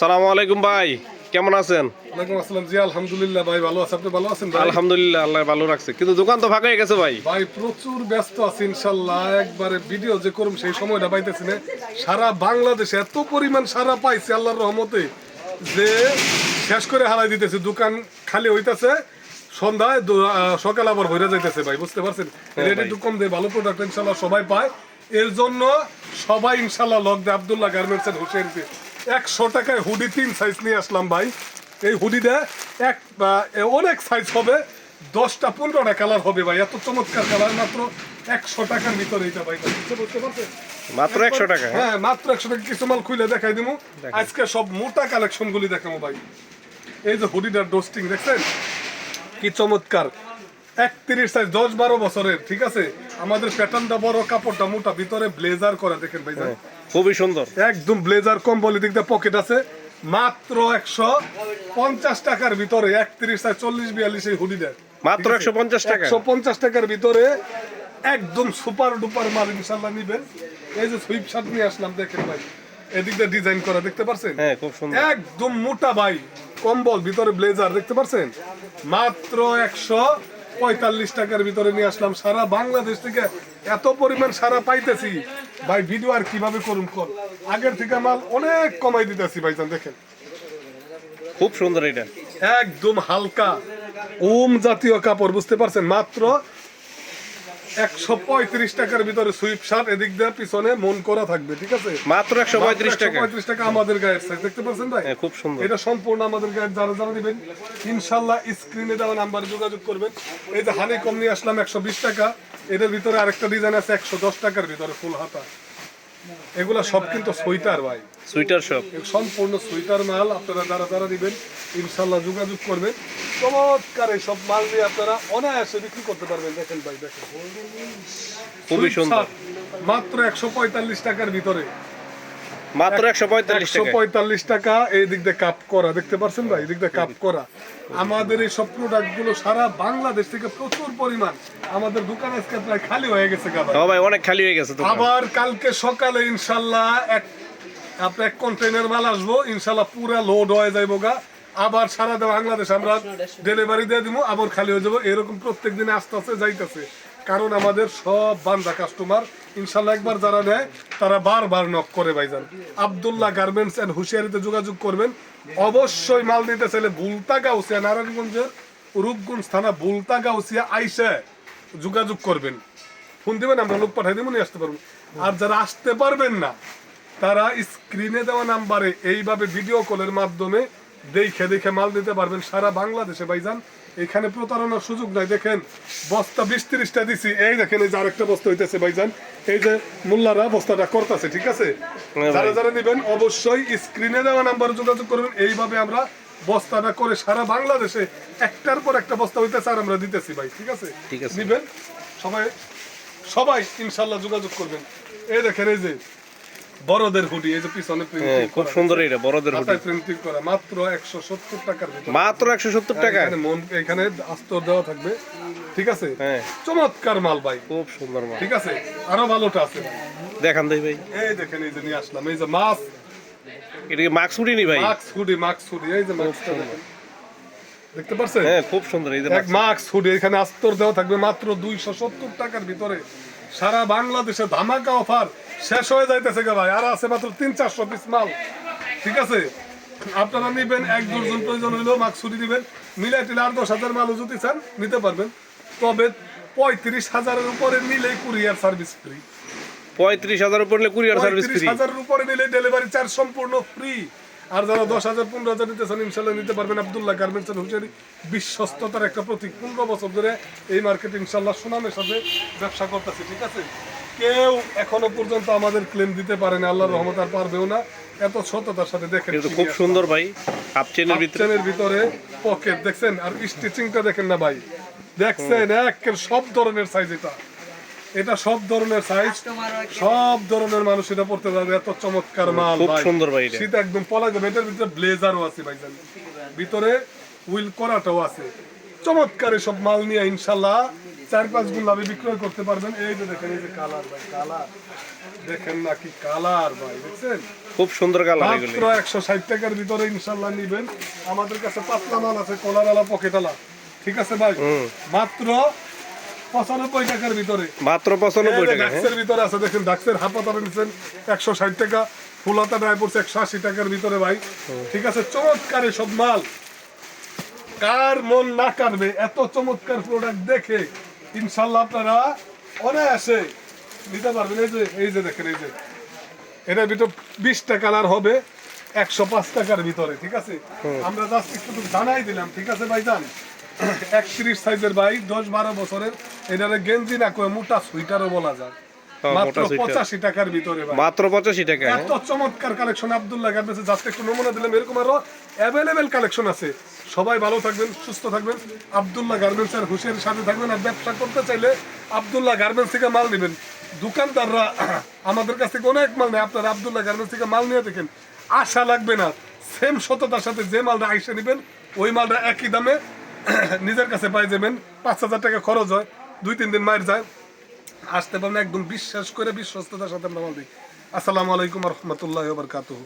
সালাম আলাইকুম ভাই কেমন আছেন? ওয়ালাইকুম আসসালাম। জি আলহামদুলিল্লাহ ভাই ভালো আছে। আপনি ভালো আছেন ভাই? আলহামদুলিল্লাহ আল্লাহ ভালো রাখছে। কিন্তু দোকান তো ফাঁকা হয়ে গেছে ভাই। ভাই প্রচুর ব্যস্ত আছি ইনশাল্লাহ একবারে ভিডিও যে করুম সেই সময়টা পাইতেছি না। সারা বাংলাদেশে এত পরিমাণ সারা পাইছি আল্লাহর রহমতে যে শেষ করে হারাই দিতেছে। দোকান খালি হইতাছে সন্ধ্যায় সকাল আবার ভরে যাইতেছে ভাই বুঝতে পারছেন? রেট একটু কম দেয় ভালো প্রোডাক্ট ইনশাল্লাহ সবাই পায়। এর জন্য সবাই ইনশাল্লাহ লক দেয় আবদুল্লাহ গার্মেন্টস এর হুসেনকে একশো টাকায় হুডি তিন সাইজ নিয়ে আসলাম ভাই। এই হুডিটা এক অনেক সাইজ হবে। দশটা পনেরোটা কালার হবে ভাই এত চমৎকার কালার মাত্র একশো টাকার ভিতরে এটা ভাই। বুঝতে পারছেন? মাত্র একশো টাকা হ্যাঁ? হ্যাঁ মাত্র একশো টাকা। কিছু মাল খুলে দেখাই দিমু। আজকে সব মোটা কালেকশন গুলি দেখাবো ভাই। এই যে হুডিটার ডোস্টিং দেখছেন? কি চমৎকার। একত্রিশ সাইজ দশ বারো বছরের ঠিক আছে? আমাদের প্যাটার্নটা বড় কাপড়টা মোটা ভিতরে ব্লেজার করা দেখেন ভাই খুবই সুন্দর। একদম ব্লেজার কম্বল দিক দিয়ে পকেট আছে। মাত্র একশো পঞ্চাশ টাকার ভিতরে একত্রিশ সাইজ চল্লিশ বিয়াল্লিশ এই হুডিটা মাত্র একশো পঞ্চাশ টাকা। একশো পঞ্চাশ টাকার ভিতরে একদম সুপার ডুপার মাল ইনশাল্লাহ নিবেন। এই যে সুইপ শার্ট নিয়ে আসলাম দেখেন ভাই। এদিক দিয়ে ডিজাইন করা দেখতে পারছেন? হ্যাঁ খুব সুন্দর। একদম মোটা ভাই। কম্বল ভিতরে ব্লেজার দেখতে পারছেন? মাত্র একশো পঁয়তাল্লিশ টাকার ভিতরে নিয়ে আসলাম। সারা বাংলাদেশ থেকে এত পরিমাণ সারা পাইতেছি। ভাই ভিডিও আর কীভাবে করুন কর? আগের থেকে মাল অনেক কমাই দিতেছি ভাইজান দেখেন। খুব সুন্দর এটা। একদম হালকা ওম জাতীয় কাপড় বুঝতে পারছেন? মাত্র একশো পঁয়ত্রিশ টাকার ভিতরে সুইপ শার্ট এদিক দিয়ে পিছনে মন করা থাকবে ঠিক আছে? মাত্র একশো পঁয়ত্রিশ টাকা পঁয়ত্রিশ টাকা। আমাদের গায়ের সাইজ দেখতে পাচ্ছেন ভাই? হ্যাঁ খুব সুন্দর। এটা সম্পূর্ণ আমাদের গায়ের যারা যারা দিবেন ইনশাল্লাহ স্ক্রিনে দেওয়া নাম্বারে যোগাযোগ করবেন। এই যে হানি কম নিয়ে আসলাম একশো বিশ টাকা এটার ভিতরে আরেকটা ডিজাইন আছে একশো দশ টাকার ভিতরে ফুল হাতা। এগুলা সব কিন্তু সুইটার ভাই। সুইটার সব। সম্পূর্ণ সুইটার মাল আপনারা যারা যারা দিবেন ইনশাল্লাহ যোগাযোগ করবেন। চমৎকার এই সব মাল দিয়ে আপনারা অনায়াসে বিক্রি করতে পারবেন। দেখেন ভাই দেখেন। খুবই সুন্দর। মাত্র একশো পঁয়তাল্লিশ টাকার ভিতরে। মাত্র একশো পঁয়তাল্লিশ একশো পঁয়তাল্লিশ টাকা এই দিক দিয়ে কাপ করা। দেখতে পাচ্ছেন ভাই? এই দিক দিয়ে কাপ করা। আমাদের এই সব প্রোডাক্টগুলো সারা বাংলাদেশ থেকে প্রচুর পরিমাণ। আমাদের দোকান আজকে প্রায় খালি হয়ে গেছে ভাই। অনেক খালি হয়ে গেছে আবার কালকে সকালে ইনশাল্লাহ এক আপনি এক কন্টেনার মাল আসব। ইনশাল্লাহ পুরা লোড হয়ে যাইবো গা। আবার সারা বাংলাদেশ আমরা ডেলিভারি দিয়ে দিব আবার খালি হয়ে যাব। এরকম প্রত্যেক দিনে আস্তে আস্তে যাইতেছে। কারণ আমাদের সব বান্দা কাস্টমার ইনশাল্লাহ একবার যারা নেয়, তারা বারবার নক করে ভাইজান। আবদুল্লাহ গার্মেন্টস এন্ড হুশিয়ারিতে যোগাযোগ করবেন। অবশ্যই মাল নিতে চাইলে বুলতা গাউসিয়া নারায়ণগঞ্জের রূপগঞ্জ থানা বুলতা গাউসিয়া আইসে যোগাযোগ করবেন। ফোন দিবেন, আমরা লোক পাঠাই দিব, নিয়ে আসতে পারব। আর যারা আসতে পারবেন না, তারা স্ক্রিনে দেওয়া নাম্বারে এইভাবে ভিডিও কলের মাধ্যমে দেখে দেখে মাল দিতে পারবেন সারা বাংলাদেশে ভাইজান। এখানে প্রতারণার সুযোগ নাই। দেখেন বস্তা বিশ তিরিশটা দিছি। এই দেখেন এই যে আরেকটা বস্তা হইতেছে ভাইজান। এই যে মোল্লারা বস্তাটা করতেছে ঠিক আছে? যারা যারা নেবেন অবশ্যই স্ক্রিনে দেওয়া নাম্বারে যোগাযোগ করবেন। এইভাবে আমরা বস্তাটা করে সারা বাংলাদেশে একটার পর একটা বস্তা হইতেছে আর আমরা দিতেছি ভাই ঠিক আছে? ঠিক আছে। নিবেন সবাই সবাই ইনশাল্লাহ যোগাযোগ করবেন। এই দেখেন এই যে বড়দের হুডি এই যে পিছনে হ্যাঁ খুব সুন্দর এটা বড়দের হুডি। প্রিন্টিং করা মাত্র একশো সত্তর টাকার ভিতরে। মাত্র একশো সত্তর টাকা এখানে মন এখানে আস্তর দেওয়া থাকবে ঠিক আছে? হ্যাঁ। চমৎকার মাল ভাই। খুব সুন্দর মাল। ঠিক আছে? আরও ভালোটা আছে। দেখান দেই ভাই। এই দেখেন এই যে নিয়ে আসলাম। এই যে মাছ। এটা কি মাস্ক হুডি নি ভাই? মাক্স হুডি মাক্স হুডি এই যে দেখেন। দেখতে পারছেন? হ্যাঁ খুব সুন্দর এই যে মাক্স হুডি এখানে আস্তর দেওয়া থাকবে মাত্র দুইশো সত্তর টাকার ভিতরে। সারা বাংলাদেশে ধামাকা অফার। শেষ হয়ে যাইতেছে গে ভাই। আর আছে মাত্র তিন চারশো পিস মাল। ঠিক আছে? আপনারা নিবেন এক দুজন প্রয়োজন হইলেও মাক্স হুডি নিবেন মিলাই টিলে আর দশ হাজার মালও যদি চান নিতে পারবেন। তবে পঁয়ত্রিশ হাজারের উপরে নিলেই কুরিয়ার সার্ভিস ফ্রি। পঁয়ত্রিশ হাজার উপর নিলে কুরিয়ার সার্ভিস ফ্রি। হাজারের উপরে নিলে ডেলিভারি চার্জ সম্পূর্ণ ফ্রি। আর যারা দশ হাজার পনেরো হাজার নিতে চান ইনশাল্লাহ নিতে পারবেন। Abdullah garments and hosiery. বিশ্বস্ততার একটা প্রতীক। পনেরো বছর ধরে এই মার্কেট ইনশাল্লাহ সুনামের সাথে ব্যবসা করতেছে। ঠিক আছে? কেউ এখনও পর্যন্ত আমাদের ক্লেম দিতে পারে না আল্লাহর রহমত আর পারবেও না। এত সততার সাথে দেখেন কিন্তু খুব সুন্দর ভাই হাফ চেনের ভিতরে। চেনের ভিতরে পকেট দেখছেন? আর স্টিচিংটা দেখেন না ভাই। দেখছেন? এক সব ধরনের সাইজ এটা। এটা সব ধরনের সাইজ সব ধরনের মানুষ এটা পড়তে পারবে। এত চমৎকার মাল খুব সুন্দর ভাই এটা। শীত একদম পলা যাবে। এটার ভিতরে ব্লেজারও আছে ভাই জানেন। ভিতরে উইল করাটাও আছে। চমৎকার সব মাল নিয়ে ইনশাল্লাহ চার পাঁচ গুণ বিক্রয় করতে পারবেন। এই যে দেখেন এই যে কালার ভাই কালার। দেখেন না কি কালার ভাই দেখছেন? খুব সুন্দর কালার এগুলি। মাত্র একশো ষাট টাকার ভিতরে ইনশাল্লাহ নিবেন। আমাদের কাছে পাতলা মাল আছে কলার আলা পকেট আলা ঠিক আছে ভাই? মাত্র পঁচানব্বই টাকার ভিতরে। মাত্র পঁচানব্বই টাকা হ্যাঁ। ডাক্সের ভিতরে আছে দেখেন ডাক্সের নিচ্ছেন একশো ষাট টাকা। ফুলাতা ড্রাই পড়ছে একশো আশি টাকার ভিতরে ভাই। ঠিক আছে চমৎকার সব মাল। কার মন না কাটবে এত চমৎকার প্রোডাক্ট দেখে। ইনশাল্লাহ আপনারা অনায়াসে নিতে পারবেন এই যে এই যে দেখেন এই যে এটার ভিতর বিশটা কালার হবে একশো পাঁচ টাকার ভিতরে ঠিক আছে আমরা জাস্ট একটু জানাই দিলাম ঠিক আছে ভাই জান একত্রিশ সাইজের ভাই দশ বারো বছরের এটারে গেঞ্জি না করে মোটা সুইটারও বলা যায় মোটা সুইটার। পঁচাশি টাকার ভিতরে ভাই। মাত্র পঁচাশি টাকা হ্যাঁ? এত চমৎকার কালেকশন আব্দুল্লাহ গার্মেন্টসে জাস্ট একটু নমুনা দিলাম এরকম আরও অ্যাভেলেবেল কালেকশন আছে। সবাই ভালো থাকবেন সুস্থ থাকবেন। আব্দুল্লাহ গার্মেন্টস হুশের সাথে থাকবেন আর ব্যবসা করতে চাইলে আব্দুল্লাহ গার্মেন্টস থেকে মাল নেবেন। দোকানদাররা আমাদের কাছ থেকে অনেক মাল নেয়। আপনারা আব্দুল্লাহ গার্মেন্টস থেকে মাল নিয়ে দেখেন আশা লাগবে না। সেম সততার সাথে যে মালটা আইসে নেবেন ওই মালটা একই দামে নিজের কাছে পাই যাবেন। পাঁচ হাজার টাকা খরচ হয় দুই তিন দিন মায়ের যায়। আসতে পারলে একদম বিশ্বাস করে বিশ্বস্ততার সাথে আমরা দিই আসসালামু আলাইকুম রহমতুল্লাহ বারকাতুহ।